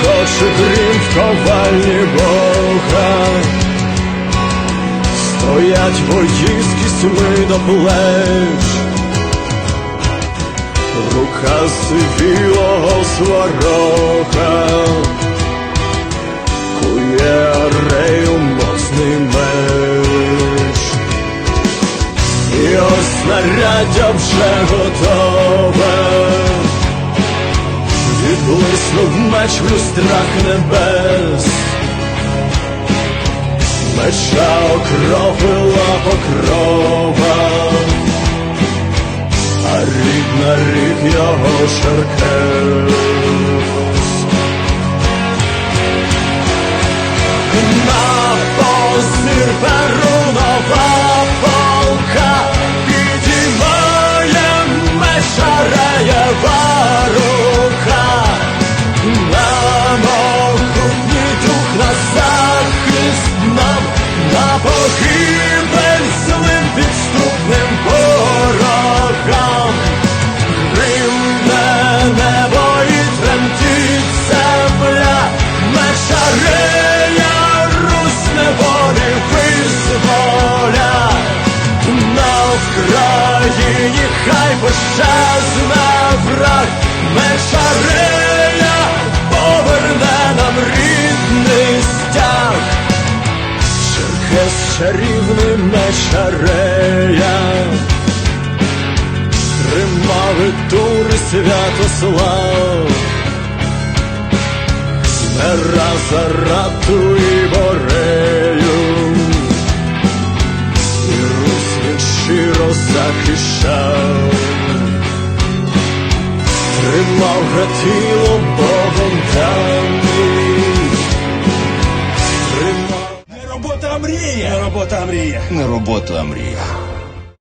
Гуркоче грім в ковальні Бога, стоять бої з кістьми до плеч, рука сивілого сварока, кує арею моцний меч. І ось снаряддя вже готове. Відблиснув меч в люстрах небес, меча окропила покрова, а рік на рік його шеркес. На позір перунова Україні хай пощазне враг, мечарея поверне нам рідний стяг. Черкес чарівний мечарея. Тримали тури Святослав, не раз зарату і борею, захищав, тримав гатило Богом даний, тримав Не робота, а мрія. Не робота, а мрія. Не робота, а мрія.